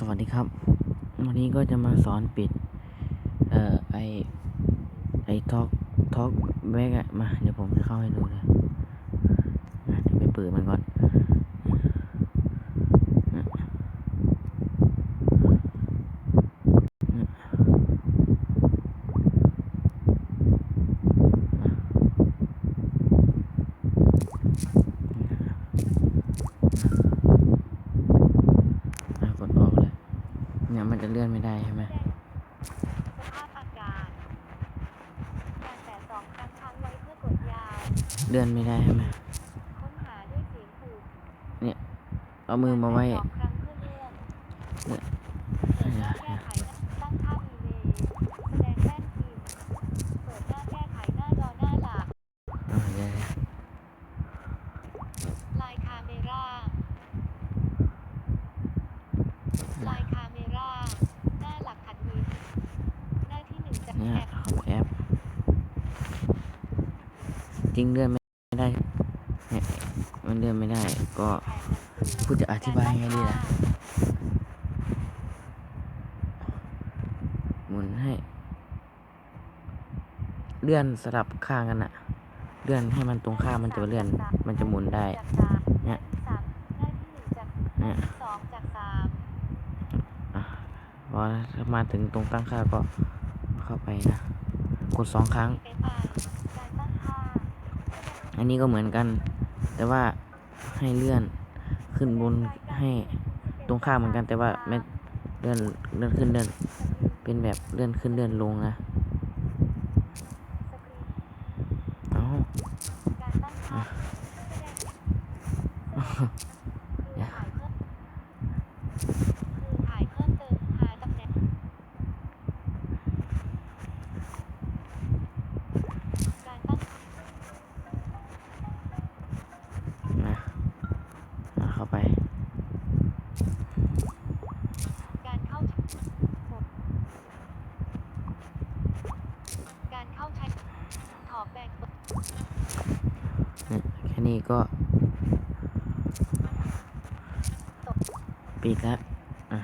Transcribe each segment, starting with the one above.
สวัสดีครับ วันนี้ก็จะมาสอนปิด เอ่อไอไอทอกทอกแบกอะมา เดี๋ยวผมจะเข้าให้ดูเลยมาเดี๋ยวไปเปิดมันก่อนอะกดออกเลย เนี่ยมันจะเลื่อนไม่ได้ใช่ไหมสภาพอากาศการแตะสองครั้งค้างไว้เพื่อกดยาวเลื่อนไม่ได้ใช่ไหมค้นหาด้วยเสียงผูกเอามือมาไว้สองครั้งเพื่อเลื่อนเนี่ย เปิดหน้าแก้ไขตั้งค่าอีเมลแสดงแป้นพิมพ์เปิดหน้าแก้ไขหน้าจอหน้าหลัก อ่าเดี๋ยว ลายคาเมราลายคาเมราหน้าหลักขัดวินหน้าที่หนึ่งจาก เนี่ย แอป เข้าแอป จ ริงเลื่อนไม่ได้เนี่ยมันเลื่อนไม่ได้ ก็พูดจะอธิบายไงดีล่ะหมุนให้ เลื่อนสลับข้างกันอะเลื่อนให้มันตรงข้ามมันจะเลื่อน มันจะหมุนได้ เนี่ยเนี่ยน้าที่สองจาะพอถ้ามาถึงตรงตั้งค่าก็เข้าไปนะ กดสองครั้ง อันนี้ก็เหมือนกัน แต่ว่าให้เลื่อนขึ้นบนให้ตรงข้ามเหมือนกัน แต่ว่าไม่เลื่อนเลื่อนขึ้นเลื่อน เป็นแบบเลื่อนขึ้นเลื่อนลงนะเอา การตั้งค่าคือถ่ายเพิ่มคือถ่ายเพิ่มเติมหาตำแหน่งการตั้ง นะอะเข้าไป การเข้าการเข้าใช้ถ อแบ่งแค่นี้ก็ปิดแล้วอะ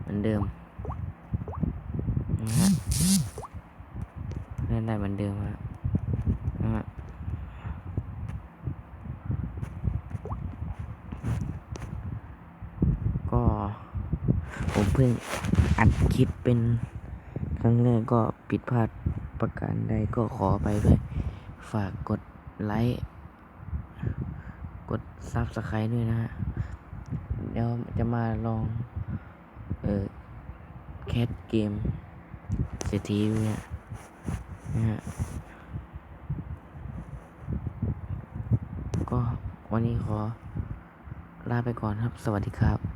เหมือนเดิมนะฮะเล่นได้เหมือนเดิมแล้วนะฮะก็ผมเพิ่งอัดคลิปเป็นครั้งแรกก็ผิดพลาด ประการใดก็ขอไปด้วย ฝากกดไลค์ กดซับสไครต์ด้วยนะฮะ เดี๋ยวจะมาลอง เออแคสเกมเศรษฐีเนี่ยนะฮะ ก็วันนี้ขอลาไปก่อนครับ สวัสดีครับ